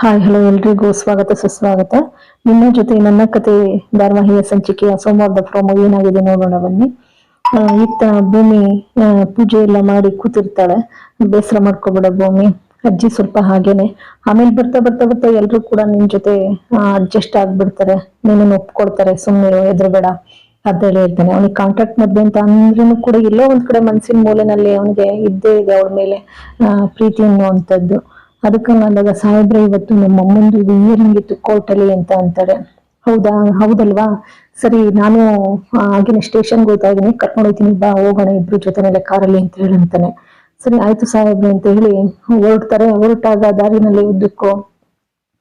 Hi hello ಎಲ್ರಿಗೂ ಸ್ವಾಗತ, ಸುಸ್ವಾಗತ. ನಿಮ್ಮ ಜೊತೆ ನನ್ನ ಕತೆ ಧಾರಾವಾಹಿಯ ಸಂಚಿಕೆಯ ಸೋಮವಾರದ ಪ್ರೋಮೋ ಏನಾಗಿದೆ ನೋಡೋಣ ಬನ್ನಿ. ಇತ್ತ ಭೂಮಿ ಪೂಜೆ ಎಲ್ಲ ಮಾಡಿ ಕೂತಿರ್ತಾಳೆ. ಬೇಸರ ಮಾಡ್ಕೋಬೇಡ ಭೂಮಿ, ಅಜ್ಜಿ ಸ್ವಲ್ಪ ಹಾಗೇನೆ. ಆಮೇಲೆ ಬರ್ತಾ ಬರ್ತಾ ಬರ್ತಾ ಎಲ್ರು ಕೂಡ ನಿನ್ ಜೊತೆ ಅಡ್ಜಸ್ಟ್ ಆಗ್ಬಿಡ್ತಾರೆ. ನಿನ್ನ ಒಪ್ಕೊಳ್ತಾರೆ ಸುಮ್ಮನೆ ಎದುರುಬೇಡ ಹೇಳಿ ಇರ್ತಾನೆ ಅವನಿಗೆ ಕಾಂಟ್ರಾಕ್ಟ್ ಮದ್ವೆ ಅಂತ ಅಂದ್ರೂ ಕೂಡ ಎಲ್ಲೋ ಒಂದ್ ಕಡೆ ಮನಸ್ಸಿನ ಮೂಲೆನಲ್ಲಿ ಅವನಿಗೆ ಇದ್ದೇ ಇದೆ ಅವಳ ಮೇಲೆ ಪ್ರೀತಿ ಅನ್ನುವಂಥದ್ದು. ಅದಕ್ಕೆ ನಾನಾಗ ಸಾಹೇಬ್ರೆ, ಇವತ್ತು ನಮ್ಮ ಅಮ್ಮಂದು ಇಯರಿಂಗ್ ಇತ್ತು ಕೋರ್ಟಲ್ಲಿ ಅಂತ ಅಂತಾರೆ. ಹೌದಾ? ಹೌದಲ್ವಾ? ಸರಿ, ನಾನು ಆಗಿನ ಸ್ಟೇಷನ್ಗೆ ಹೋಗ್ತಾ ಇದೀನಿ ಕರ್ಕೊಂಡು ಹೋಗ್ತೀನಿ. ಬಾ, ಹೋಗೋಣ ಇಬ್ರು ಜೊತೆನಲ್ಲೇ ಕಾರಲ್ಲಿ ಅಂತ ಹೇಳಂತಾನೆ ಸರಿ, ಆಯ್ತು ಸಾಹೇಬ್ರೆ ಅಂತ ಹೇಳಿ ಹೊರಡ್ತಾರೆ. ಹೊರಟಾಗ ದಾರಿನಲ್ಲಿ ಉದ್ದಕ್ಕೂ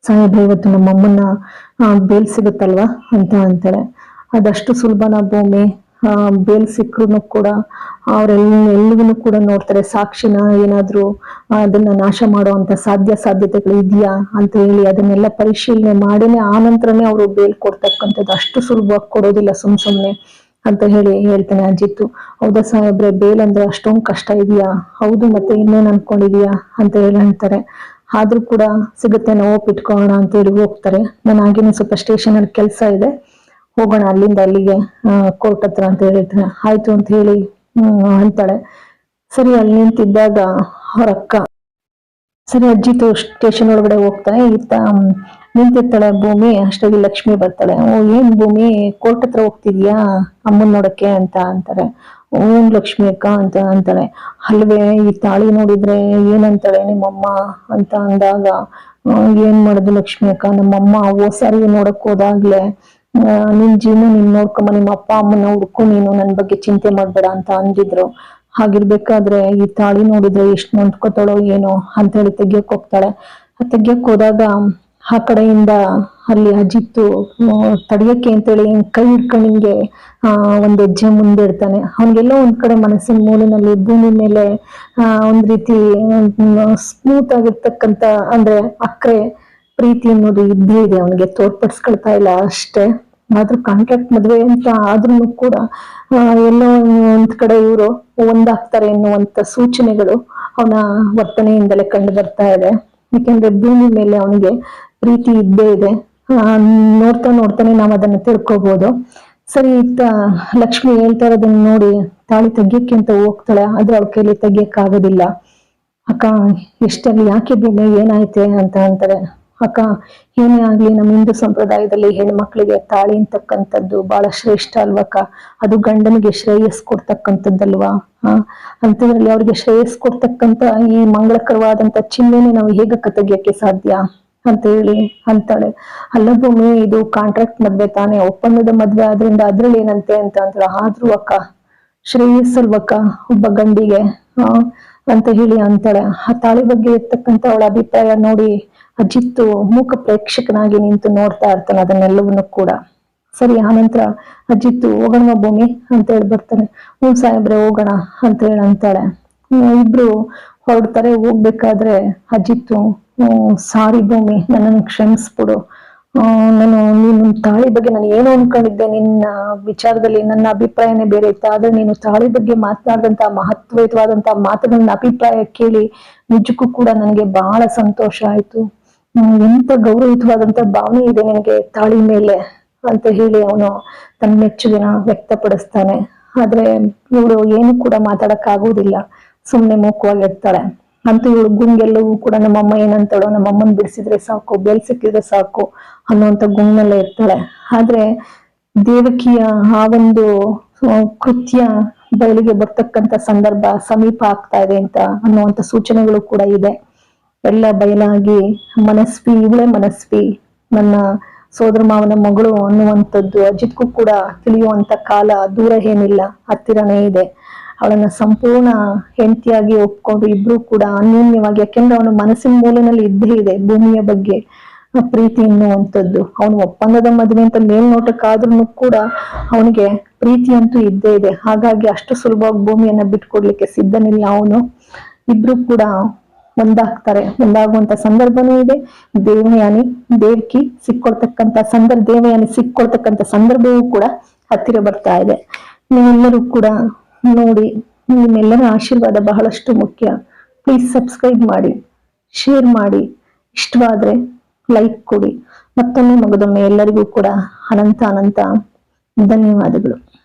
ಸಾಹೇಬ್ರೆ, ಇವತ್ತು ನಮ್ಮ ಅಮ್ಮನ್ನ ಬೇಲ್ ಸಿಗುತ್ತಲ್ವಾ ಅಂತ ಅಂತಾರೆ. ಅದಷ್ಟು ಸುಲಭನ ಭೂಮಿ? ಬೇಲ್ ಸಿಕ್ಕರು ಕೂಡ ಅವರೆಲ್ಲ ಕೂಡ ನೋಡ್ತಾರೆ, ಸಾಕ್ಷಿನ ಏನಾದರೂ ಅದನ್ನ ನಾಶ ಮಾಡುವಂತ ಸಾಧ್ಯ, ಸಾಧ್ಯತೆಗಳು ಇದೆಯಾ ಅಂತ ಹೇಳಿ ಅದನ್ನೆಲ್ಲ ಪರಿಶೀಲನೆ ಮಾಡಿನೇ ಆ ನಂತರನೇ ಅವರು ಬೇಲ್ ಕೊಡ್ತಕ್ಕಂಥದ್ದು. ಅಷ್ಟು ಸುಲಭವಾಗಿ ಕೊಡೋದಿಲ್ಲ, ಸುಮ್ ಸುಮ್ನೆ ಅಂತ ಹೇಳಿ ಹೇಳ್ತೇನೆ ಅಜಿತ್ತು. ಹೌದಾ ಸಾಹೇಬ್ರೆ, ಬೇಲ್ ಅಂದ್ರೆ ಅಷ್ಟೊಂದು ಕಷ್ಟ ಇದೆಯಾ? ಹೌದು, ಮತ್ತೆ ಇನ್ನೇನ್ ಅನ್ಕೊಂಡಿದೀಯಾ ಅಂತ ಹೇಳಿ ಹೇಳ್ತಾರೆ. ಆದ್ರೂ ಕೂಡ ಸಿಗುತ್ತೆ, ನಾವು ಇಟ್ಕೋಣ ಅಂತ ಹೇಳಿ ಹೋಗ್ತಾರೆ. ನಾನು ಹಾಗೇನೆ ಸ್ವಲ್ಪ ಸ್ಟೇಷನ್ ಅಲ್ಲಿ ಕೆಲಸ ಇದೆ. ಹೋಗೋಣ ಅಲ್ಲಿಂದ ಅಲ್ಲಿಗೆ ಕೋರ್ಟ್ ಹತ್ರ ಅಂತ ಹೇಳಿದ್ರೆ ಆಯ್ತು ಅಂತ ಹೇಳಿ ಅಂತಾಳೆ. ಸರಿ ಅಲ್ಲಿ ನಿಂತಿದ್ದಾಗ ಅವ್ರ ಅಕ್ಕ ಸರಿ ಅಜ್ಜಿ ತೋ ಸ್ಟೇಷನ್ ಒಳಗಡೆ ಹೋಗ್ತಾನೆ. ಇತ್ತ ನಿಂತಿರ್ತಾಳೆ ಭೂಮಿ ಅಷ್ಟಾಗಿ ಲಕ್ಷ್ಮಿ ಬರ್ತಾಳೆ. ಓ ಏನ್ ಭೂಮಿ? ಕೋರ್ಟ್ ಹತ್ರ ಹೋಗ್ತಿದ್ಯಾ? ಅಮ್ಮನ್ ನೋಡಕ್ಕೆ ಅಂತ ಅಂತಾರೆ. ಓನ್ ಲಕ್ಷ್ಮಿ ಅಕ್ಕ ಅಂತ ಅಂತಾಳೆ. ಅಲ್ವೇ ಈ ತಾಳಿ ನೋಡಿದ್ರೆ ಏನಂತಾಳೆ ನಿಮ್ಮಮ್ಮ ಅಂತ ಅಂದಾಗ "ಹ್ಮ್, ಏನ್ ಮಾಡುದು ಲಕ್ಷ್ಮಿ ಅಕ್ಕ? ನಮ್ಮಮ್ಮ ಓ ಸಾರಿ ನೋಡಕ್ ಹೋದಾಗ್ಲೆ ನಿನ್ ಜೀವನ ನೀನ್ ನೋಡ್ಕೊಂಬ, ನಿಮ್ಮ ಅಪ್ಪ ಅಮ್ಮನ ಹುಡ್ಕು ನೀನು ನನ್ ಬಗ್ಗೆ ಚಿಂತೆ ಮಾಡ್ಬೇಡ ಅಂತ ಅಂದಿದ್ರು. ಹಾಗಿರ್ಬೇಕಾದ್ರೆ ಈ ತಾಳಿ ನೋಡಿದ್ರೆ ಎಷ್ಟು ನೊಂದ್ಕೋತಾಳೋ ಏನೋ ಅಂತ ಹೇಳಿ ತೆಗಿಯಕ್ ಹೋಗ್ತಾಳೆ. ತೆಗಿಯಕ್ ಹೋದಾಗ ಆ ಕಡೆಯಿಂದ ಅಲ್ಲಿ ಅಜಿತ್ತು ತಡಿಯಕ್ಕೆ ಅಂತೇಳಿ ಕೈ ಹಿಡ್ಕೊಂಡು ಹಿಂಗೆ ಒಂದ್ ಹೆಜ್ಜೆ ಮುಂದೆ ಇಡ್ತಾನೆ. ಅವ್ನಿಗೆಲ್ಲೋ ಒಂದ್ ಕಡೆ ಮನಸ್ಸಿನ ಮೂಲಿನಲ್ಲಿ ಭೂಮಿ ಮೇಲೆ ಒಂದ್ ರೀತಿ ಸ್ಮೂತ್ ಆಗಿರ್ತಕ್ಕಂತ ಅಂದ್ರೆ ಅಕ್ರೆ ಪ್ರೀತಿ ಅನ್ನೋದು ಇದ್ದೇ ಇದೆ, ಅವನಿಗೆ ತೋರ್ಪಡಿಸ್ಕೊಳ್ತಾ ಇಲ್ಲ ಅಷ್ಟೇ. ಆದ್ರೂ ಕಾಂಟ್ರಾಕ್ಟ್ ಮದ್ವೆ ಅಂತ ಆದ್ರೂ ಕೂಡ ಎಲ್ಲೋ ಒಂದ್ ಕಡೆ ಇವರು ಒಂದಾಗ್ತಾರೆ ಎನ್ನುವಂತ ಸೂಚನೆಗಳು ಅವನ ವರ್ತನೆಯಿಂದಲೇ ಕಂಡು ಬರ್ತಾ ಇದೆ. ಯಾಕೆಂದ್ರೆ ಭೂಮಿ ಮೇಲೆ ಅವನಿಗೆ ಪ್ರೀತಿ ಇದ್ದೇ ಇದೆ. ನೋಡ್ತಾ ನೋಡ್ತಾನೆ ನಾವು ಅದನ್ನ ತಿಳ್ಕೊಬಹುದು ಸರಿ, ಇತ್ತ ಲಕ್ಷ್ಮಿ ಹೇಳ್ತಾ ಇರೋದನ್ನ ನೋಡಿ, ತಾಳಿ ತೆಗಿಯಕ್ಕೆ ಅಂತ ಹೋಗ್ತಾಳೆ, ಆದ್ರೆ ಅವ್ರ ಕೈಲಿ ತೆಗಿಯಕ್ ಆಗೋದಿಲ್ಲ ಅಕ್ಕ, ಎಷ್ಟಲ್ಲಿ ಯಾಕೆ ಭೂಮಿ ಏನಾಯ್ತೆ? ಅಂತ ಅಂತಾರೆ ಅಕ್ಕ, ಏನೇ ಆಗ್ಲಿ ನಮ್ಮ ಹಿಂದೂ ಸಂಪ್ರದಾಯದಲ್ಲಿ ಹೆಣ್ಮಕ್ಳಿಗೆ ತಾಳಿ ಅಂತಕ್ಕಂಥದ್ದು ಬಹಳ ಶ್ರೇಷ್ಠ ಅಲ್ವಕ್ಕ ಅದು ಗಂಡನಿಗೆ ಶ್ರೇಯಸ್ ಕೊಡ್ತಕ್ಕಂಥದ್ದಲ್ವಾ? ಹ? ಅಂತದ್ರಲ್ಲಿ ಅವ್ರಿಗೆ ಶ್ರೇಯಸ್ ಕೊಡ್ತಕ್ಕಂತ ಈ ಮಂಗಳಕರವಾದಂತ ಚಿಹ್ನೆನೆ ನಾವು ಹೇಗಕ್ಕ ತೆಗಿಯಕ್ಕೆ ಸಾಧ್ಯ? ಅಂತ ಹೇಳಿ ಅಂತಾಳೆ. ಅಲ್ಲ ಭೂಮಿ ಇದು ಕಾಂಟ್ರಾಕ್ಟ್ ಮದ್ವೆ ತಾನೇ. ಒಪ್ಪಂದದ ಮದ್ವೆ ಆದ್ರಿಂದ ಅದ್ರಲ್ಲಿ ಏನಂತೆ ಅಂತ ಅಂತಾಳೆ ಆದ್ರೂ ಅಕ್ಕ ಶ್ರೇಯಸ್ಸಲ್ವಕ್ಕ ಒಬ್ಬ ಗಂಡಿಗೆ? ಅಂತ ಹೇಳಿ ಅಂತಾಳೆ. ಆ ತಾಳಿ ಬಗ್ಗೆ ಇರ್ತಕ್ಕಂತ ಅವಳ ಅಭಿಪ್ರಾಯ ನೋಡಿ ಅಜಿತ್ತು ಮೂಕ ಪ್ರೇಕ್ಷಕನಾಗಿ ನಿಂತು ನೋಡ್ತಾ ಇರ್ತಾನೆ ಅದನ್ನೆಲ್ಲವನ್ನು ಕೂಡ. ಸರಿ ಆನಂತರ ಅಜಿತ್ತು ಹೋಗೋಣ ಭೂಮಿ? ಅಂತ ಹೇಳಿ ಬರ್ತಾನೆ. ಹ್ಞೂ ಸಾಹೇಬ್ರೆ, ಹೋಗೋಣ ಅಂತ ಹೇಳಿ ಅಂತಾಳೆ. ಇಬ್ರು ಹೊರಡ್ತಾರೆ. ಹೋಗ್ಬೇಕಾದ್ರೆ ಅಜಿತ್ತು ಸಾರಿ ಭೂಮಿ, ನನ್ನನ್ನು ಕ್ಷಮಿಸ್ಬಿಡು. ನಾನು ನೀನು ತಾಳಿ ಬಗ್ಗೆ ನಾನು ಏನು ಅನ್ಕೊಂಡಿದ್ದೆ. ನಿನ್ನ ವಿಚಾರದಲ್ಲಿ ನನ್ನ ಅಭಿಪ್ರಾಯನೇ ಬೇರೆ ಇತ್ತು. ಆದ್ರೆ ನೀನು ತಾಳಿ ಬಗ್ಗೆ ಮಾತನಾಡಿದಂತ ಮಹತ್ವಯುತವಾದಂತ ಮಾತುಗಳನ್ನ ಅಭಿಪ್ರಾಯ ಕೇಳಿ ನಿಜಕ್ಕೂ ಕೂಡ ನನಗೆ ಬಹಳ ಸಂತೋಷ ಆಯ್ತು. ಎಂತ ಗೌರವಯುತವಾದಂತ ಭಾವನೆ ಇದೆ ನಿನಗೆ ತಾಳಿ ಮೇಲೆ ಅಂತ ಹೇಳಿ ಅವನು ತನ್ನ ಮೆಚ್ಚುಗೆನ ವ್ಯಕ್ತಪಡಿಸ್ತಾನೆ. ಆದ್ರೆ ಇವಳು ಏನು ಕೂಡ ಮಾತಾಡಕ್ ಆಗೋದಿಲ್ಲ ಸುಮ್ನೆ ಮೂಕವಾಗಿರ್ತಾಳೆ ಅಂತೂ ಇವಳು ಗುಂಗೆಲ್ಲವೂ ಕೂಡ ನಮ್ಮಮ್ಮ ಏನಂತಾಳೋ ನಮ್ಮಮ್ಮನ್ ಬಿಡಿಸಿದ್ರೆ ಸಾಕು, ಬೆಲ್ ಸಿಕ್ಕಿದ್ರೆ ಸಾಕು ಅನ್ನುವಂತ ಗುಂಗ್ನಲ್ಲ ಇರ್ತಾಳೆ. ಆದ್ರೆ ದೇವಕಿಯ ಆ ಒಂದು ಕೃತ್ಯ ಬಯಲಿಗೆ ಬರ್ತಕ್ಕಂತ ಸಂದರ್ಭ ಸಮೀಪ ಆಗ್ತಾ ಇದೆ ಅಂತ ಅನ್ನುವಂತ ಸೂಚನೆಗಳು ಕೂಡ ಇದೆ. ಎಲ್ಲ ಬಯಲಾಗಿ ಮನಸ್ವಿ, ಇವಳೇ ಮನಸ್ವಿ. ನನ್ನ ಸೋದರ ಮಾವನ ಮಗಳು ಅನ್ನುವಂಥದ್ದು ಅಜಿತ್ಗೂ ಕೂಡ ತಿಳಿಯುವಂತ ಕಾಲ ದೂರ ಏನಿಲ್ಲ, ಹತ್ತಿರನೇ ಇದೆ. ಅವಳನ್ನ ಸಂಪೂರ್ಣ ಹೆಂಡತಿಯಾಗಿ ಒಪ್ಕೊಂಡು ಇಬ್ರು ಕೂಡ ಅನ್ಯೋನ್ಯವಾಗಿ, ಯಾಕೆಂದ್ರೆ ಅವನು ಮನಸ್ಸಿನ ಮೂಲನಲ್ಲಿ ಇದ್ದೇ ಇದೆ ಭೂಮಿಯ ಬಗ್ಗೆ, ಪ್ರೀತಿ ಎನ್ನುವಂಥದ್ದು ಅವನು ಒಪ್ಪಂದದ ಮದುವೆ ಅಂತ ಮೇಲ್ನೋಟಕ್ಕಾದ್ರೂ ಕೂಡ ಅವನಿಗೆ ಪ್ರೀತಿ ಅಂತೂ ಇದ್ದೇ ಇದೆ. ಹಾಗಾಗಿ ಅಷ್ಟು ಸುಲಭವಾಗಿ ಭೂಮಿಯನ್ನ ಬಿಟ್ಕೊಡ್ಲಿಕ್ಕೆ ಸಿದ್ಧನಿಲ್ಲ ಅವನು. ಇಬ್ರು ಕೂಡ ಒಂದಾಗ್ತಾರೆ ಒಂದಾಗುವಂತ ಸಂದರ್ಭನೂ ಇದೆ. ದೇವಯಾನಿ, ದೇವಕಿ ಸಿಕ್ಕೊಳ್ತಕ್ಕಂತ ಸಂದರ್ಭ ದೇವಯಾನಿ ಸಿಕ್ಕೊಳ್ತಕ್ಕಂತ ಸಂದರ್ಭವೂ ಕೂಡ ಹತ್ತಿರ ಬರ್ತಾ ಇದೆ. ನೀವೆಲ್ಲರೂ ಕೂಡ ನೋಡಿ, ನಿಮ್ಮೆಲ್ಲರ ಆಶೀರ್ವಾದ ಬಹಳಷ್ಟು ಮುಖ್ಯ. ಪ್ಲೀಸ್ ಸಬ್ಸ್ಕ್ರೈಬ್ ಮಾಡಿ ಶೇರ್ ಮಾಡಿ. ಇಷ್ಟವಾದ್ರೆ ಲೈಕ್ ಕೊಡಿ. ಮತ್ತೊಮ್ಮೆ ಮಗದೊಮ್ಮೆ ಎಲ್ಲರಿಗೂ ಕೂಡ ಅನಂತ ಅನಂತ ಧನ್ಯವಾದಗಳು.